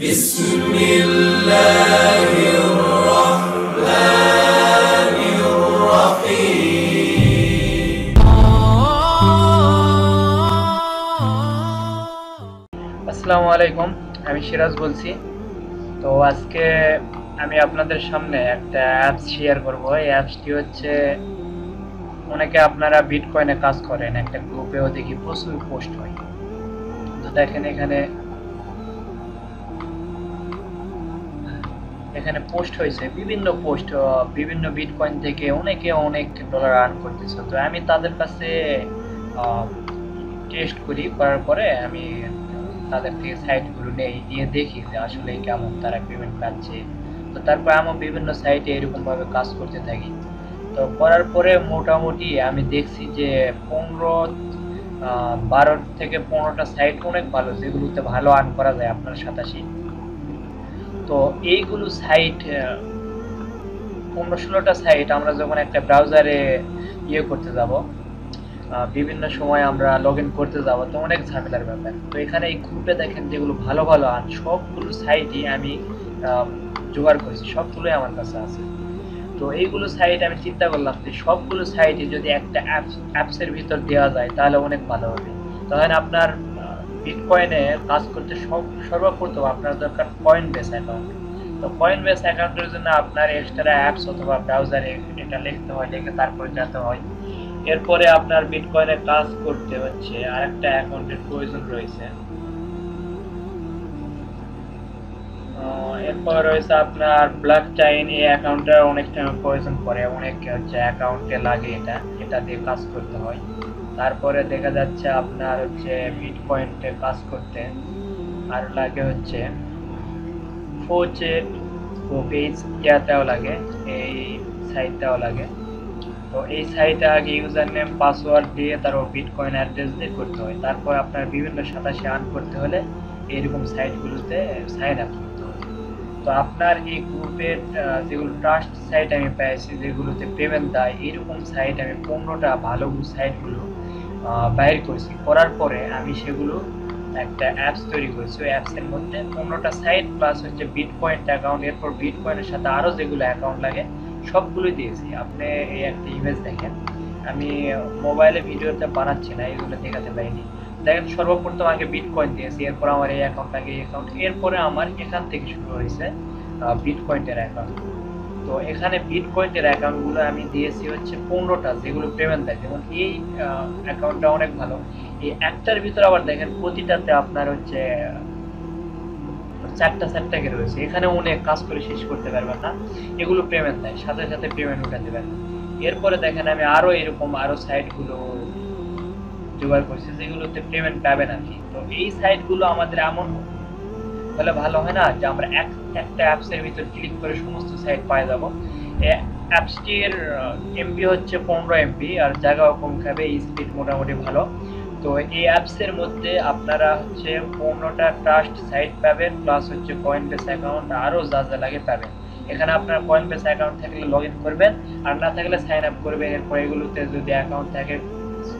بسم الله الرحمن الرحيم আসসালামু আলাইকুম আমি সিরাজ বলছি তো আজকে আমি আপনাদের সামনে একটা অ্যাপস শেয়ার করব এই অ্যাপসটি হচ্ছে অনেকে আপনারা বিটকয়েনে কাজ করেন একটা গ্রুপেও দেখি প্রচুর পোস্ট হয় তো দেখেন এখানে এখানে পোস্ট হয়েছে। বিভিন্ন পোস্ট বিভিন্ন বিটকয়েন থেকে অনেকে অনেক ডলার আর্ন করতেছে। তো আমি তাদের কাছে টেস্ট করি, করার পরে আমি তাদের থেকে সাইটগুলো নেই নিয়ে দেখি যে আসলে কেমন তারা পেমেন্ট পাচ্ছে। তো তারপর আমি বিভিন্ন সাইটে এরকমভাবে কাজ করতে থাকি। তো করার পরে মোটামুটি আমি দেখছি যে পনেরো বারো থেকে পনেরোটা সাইট অনেক ভালো, যেগুলোতে ভালো আর্ন করা যায় আপনার সাতাশি। তো এইগুলো সাইট পনেরো ষোলোটা সাইট আমরা যখন একটা ব্রাউজারে ইয়ে করতে যাব বিভিন্ন সময় আমরা লগ ইন করতে যাব, তো অনেক ঝামেলার ব্যাপার। তো এখানে এই গ্রুপে দেখেন যেগুলো ভালো ভালো, আর সবগুলো সাইটই আমি জোগাড় করেছি, সবগুলোই আমার কাছে আছে। তো এইগুলো সাইট আমি চিন্তা করলাম যে সবগুলো সাইটে যদি একটা অ্যাপস অ্যাপসের ভিতর দেওয়া যায়, তাহলে অনেক ভালো হবে। তখন আপনার বিটকয়েনে কাজ করতে সর্বপ্রথম আপনার দরকার কয়েন বেস অ্যাকাউন্ট তো কয়েন বেস অ্যাকাউন্টের জন্য আপনার এক্সট্রা অ্যাপস অথবা ব্রাউজারে এটা লিখতে হয়, লিখে তারপরে যেতে হয়। এরপরে আপনার বিটকয়েনে কাজ করতে হচ্ছে, আরেকটা অ্যাকাউন্টের প্রয়োজন রয়েছে। এরপর রয়েছে আপনার ব্ল্যাক চাইন এই অ্যাকাউন্টটা অনেক টাইম প্রয়োজন পড়ে, অনেক হচ্ছে অ্যাকাউন্টে লাগে এটা এটা দিয়ে কাজ করতে হয়। তারপরে দেখা যাচ্ছে আপনার হচ্ছে বিটকয়েন্টে কাজ করতে। আর লাগে হচ্ছে ফোচেট ও পেজ ইয়াতেও লাগে, এই সাইটটাও লাগে। তো এই সাইটে আগে ইউজার নেম পাসওয়ার্ড দিয়ে তারপর বিটকয়েন অ্যাড্রেস দিয়ে করতে হয়। তারপর আপনার বিভিন্ন সাতাশে আর্ন করতে হলে এইরকম সাইটগুলোতে সাইন আপ করতে হয়। তো আপনার এই গ্রুপের যেগুলো ট্রাস্ট সাইট আমি পেয়েছি, যেগুলোতে পেমেন্ট দেয়, এইরকম সাইট আমি পনেরোটা ভালো সাইটগুলো বাইর করেছি। করার পরে আমি সেগুলো একটা অ্যাপস তৈরি করেছি। ওই অ্যাপসের মধ্যে পনেরোটা সাইট প্লাস হচ্ছে বিট পয়েন্ট অ্যাকাউন্ট এরপর বিট পয়েন্টের সাথে আরও যেগুলো অ্যাকাউন্ট লাগে, সবগুলোই দিয়েছি। আপনি এই একটা ইমেজ দেখেন। আমি মোবাইলে ভিডিওতে বানাচ্ছি না, এগুলো দেখাতে পারিনি। দেখেন, সর্বপ্রথম আগে বিট কয়েন দিয়েছি, এরপর আমার এই অ্যাকাউন্ট আগে এই অ্যাকাউন্ট এরপরে আমার এখান থেকে শুরু হয়েছে বিট পয়েন্টের অ্যাকাউন্ট তো এখানে বিট পয়েন্টের অ্যাকাউন্টগুলো আমি দিয়েছি হচ্ছে পনেরোটা, যেগুলো পেমেন্ট দেয়। যেমন এই অ্যাকাউন্টটা অনেক ভালো। এই একটার ভিতরে আবার দেখেন প্রতিটাতে আপনার হচ্ছে, চারটা, চারটাকে রয়েছে। এখানে অনেক কাজ করে শেষ করতে পারবেন না। এগুলো পেমেন্ট দেয়, সাথে সাথে পেমেন্ট উঠাতে পারবেন। এরপরে দেখেন আমি আরও এরকম আরও সাইটগুলো জোগাড় করছি, যেগুলোতে পেমেন্ট পাবেন আর কি। তো এই সাইটগুলো আমাদের এমন তাহলে ভালো হয় না যে আমরা এক, একটা অ্যাপসের ভিতর ক্লিক করে সমস্ত সাইট পাই যাব। অ্যাপসটির এমবি হচ্ছে পনেরো এমবি আর জায়গাও কম খাবে স্পিড মোটামুটি ভালো। তো এই অ্যাপসের মধ্যে আপনারা হচ্ছে পনেরোটা ট্রাস্ট সাইট পাবেন প্লাস হচ্ছে কয়েন বেস অ্যাকাউন্ট আরও যা যা লাগে পাবেন। এখানে আপনার কয়েন বেস অ্যাকাউন্ট থাকলে লগ ইন করবেন, আর না থাকলে সাইন আপ করবেন। এরপর এগুলোতে যদি অ্যাকাউন্ট থাকে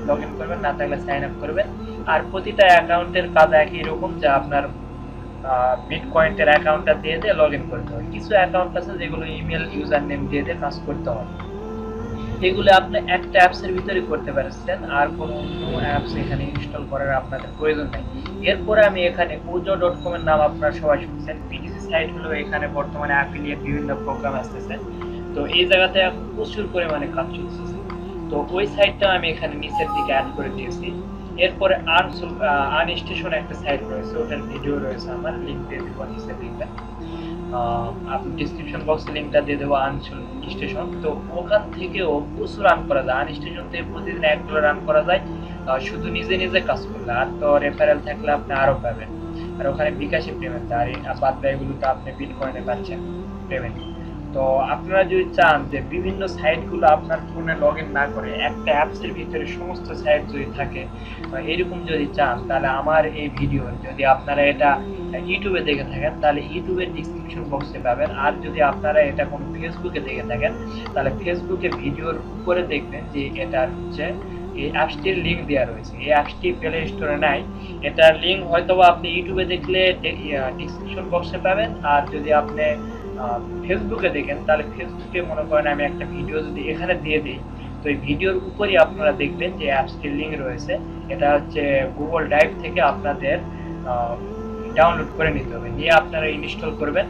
লগ ইন করবেন, না থাকলে সাইন আপ করবেন। আর প্রতিটা অ্যাকাউন্টের কাজ একই রকম, যে আপনার বিটকয়েন্টের অ্যাকাউন্টটা দিয়ে দিয়ে লগ ইন করতে হয়। কিছু অ্যাকাউন্ট আছে যেগুলো ইমেল ইউজার নেম দিয়ে দিয়ে কাজ করতে হয়। এগুলো আপনি একটা অ্যাপসের ভিতরে করতে পারছেন আর কোনো অ্যাপস এখানে ইনস্টল করার আপনাদের প্রয়োজন নেই। এরপরে আমি এখানে উজো ডট কম এর নাম আপনারা সবাই শুনছেন। পিটিসি সাইট হলো এখানে বর্তমানে অ্যাফিলিয়েট বিভিন্ন প্রোগ্রাম আসতেছে তো এই জায়গাতে এখন প্রচুর পরিমাণে কাজ চলতেছে তো ওই সাইটটা আমি এখানে নিচের দিকে অ্যাড করে দিয়েছি। এরপরে আন আন স্টেশন একটা সাইট রয়েছে, ওটার ভিডিও রয়েছে আমার লিঙ্ক দিয়ে দেবো নিচের লিঙ্কটা আপনি ডিসক্রিপশন বক্সে লিঙ্কটা দিয়ে দেবো আন স্টেশন তো ওখান থেকেও প্রচুর রান করা যায়। আন স্টেশন থেকে প্রতিদিন এক ডলার রান করা যায়। শুধু নিজে নিজে কাজ করলে। আর তো রেফারেল থাকলে আপনি আরও পাবেন। আর ওখানে বিকাশে পেমেন্ট আর বাদ ব্যয়গুলোতে আপনি বিটকয়েনে পাচ্ছেন পেমেন্ট তো আপনারা যদি চান যে বিভিন্ন সাইটগুলো আপনার ফোনে লগ ইন না করে, একটা অ্যাপসের ভিতরে সমস্ত সাইট যদি থাকে এরকম যদি চান, তাহলে আমার এই ভিডিও, যদি আপনারা এটা ইউটিউবে দেখে থাকেন, তাহলে ইউটিউবের ডিসক্রিপশন বক্সে পাবেন। আর যদি আপনারা এটা কোনো ফেসবুকে দেখে থাকেন, তাহলে ফেসবুকে ভিডিওর উপরে দেখবেন যে এটা হচ্ছে এই অ্যাপসটির লিঙ্ক দেওয়া রয়েছে। এই অ্যাপসটি প্লে স্টোরে নাই। এটার লিঙ্ক হয়তো আপনি ইউটিউবে দেখলে ডিসক্রিপশন বক্সে পাবেন। আর যদি আপনি ফেসবুকে দেখেন, তাহলে ফেসবুকে মনে করেন আমি একটা ভিডিও যদি এখানে দিয়ে দিই, তো এই ভিডিওর উপরই আপনারা দেখবেন যে অ্যাপসটির লিঙ্ক রয়েছে। এটা হচ্ছে গুগল ড্রাইভ থেকে আপনাদের ডাউনলোড করে নিতে হবে। নিয়ে আপনারা ইনস্টল করবেন।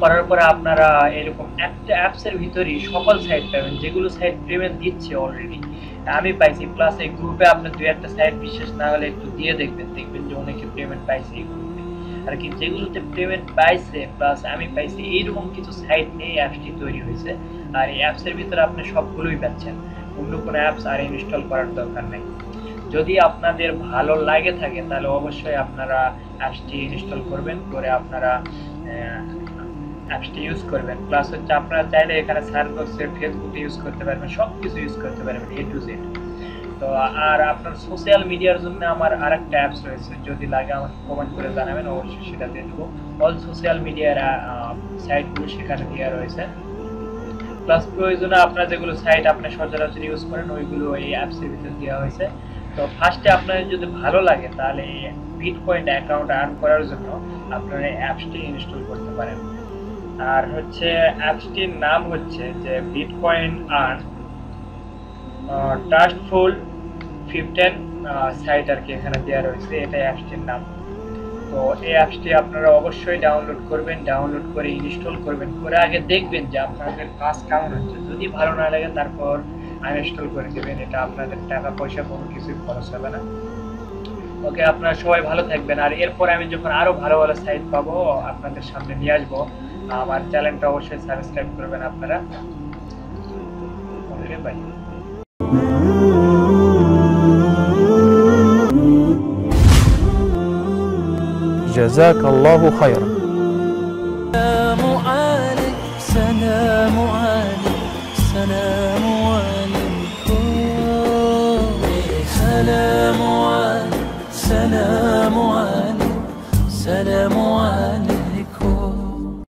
করার পরে আপনারা এরকম একটা অ্যাপসের ভিতরেই সকল সাইট পাবেন, যেগুলো সাইট পেমেন্ট দিচ্ছে অলরেডি আমি পাইছি প্লাস এই গ্রুপে আপনার দু একটা সাইট বিশেষ না হলে একটু দিয়ে দেখবেন দেখবেন যে অনেকে পেমেন্ট পাইছে এই গ্রুপে আর কি যেগুলোতে পেমেন্ট পাইছে প্লাস আমি পাইছি এইরকম কিছু সাইট নিয়ে অ্যাপসটি তৈরি হয়েছে। আর এই অ্যাপসের ভিতরে আপনি সবগুলোই পাচ্ছেন। অন্য কোনো অ্যাপস আর ইনস্টল করার দরকার নেই। যদি আপনাদের ভালো লাগে থাকে, তাহলে অবশ্যই আপনারা অ্যাপসটি ইনস্টল করবেন, করে আপনারা অ্যাপসটি ইউজ করবেন। প্লাস হচ্ছে আপনারা চাইলে এখানে সার্চ বক্সে ফেসবুকে ইউজ করতে পারবেন সব কিছু ইউজ করতে পারবেন এ টু জেড তো আর আপনার সোশ্যাল মিডিয়ার জন্য আমার আরেকটা অ্যাপস রয়েছে, যদি লাগে আমাকে কমেন্ট করে জানাবেন, অবশ্যই সেটা দিয়ে দেবো। অল সোশ্যাল মিডিয়ার সাইটগুলো সেখানে দেওয়া রয়েছে। প্লাস প্রয়োজনে আপনার যেগুলো সাইট আপনি সচরাচর ইউজ করেন, ওইগুলো এই অ্যাপসের ভিতরে দেওয়া হয়েছে। তো ফার্স্টে আপনার যদি ভালো লাগে, তাহলে এই বিটকয়েন অ্যাকাউন্ট আর্ন করার জন্য আপনারা এই অ্যাপসটি ইনস্টল করতে পারেন। আর হচ্ছে অ্যাপসটির নাম হচ্ছে যে bitcoin earn trustful fifteen site আর কি এখানে দেওয়া রয়েছে। এটাই অ্যাপসটির নাম। তো এই অ্যাপসটি আপনারা অবশ্যই ডাউনলোড করবেন ডাউনলোড করে ইনস্টল করবেন। করে আগে দেখবেন যে আপনাদের কাজ কেমন হচ্ছে। যদি ভালো না লাগে, তারপর আনইনস্টল করে দেবেন। এটা আপনাদের টাকা, পয়সা কোনো কিছুই খরচ হবে না। ওকে, আপনারা সবাই ভালো থাকবেন। আর এরপরে আমি যখন আরও ভালো ভালো সাইট পাবো, আপনাদের সামনে নিয়ে আসব। আমার চ্যানেলটা অবশ্যই সাবস্ক্রাইব করবেন আপনারা। বাই جزاك الله خيرا. سلام عليك سلام عليك سلام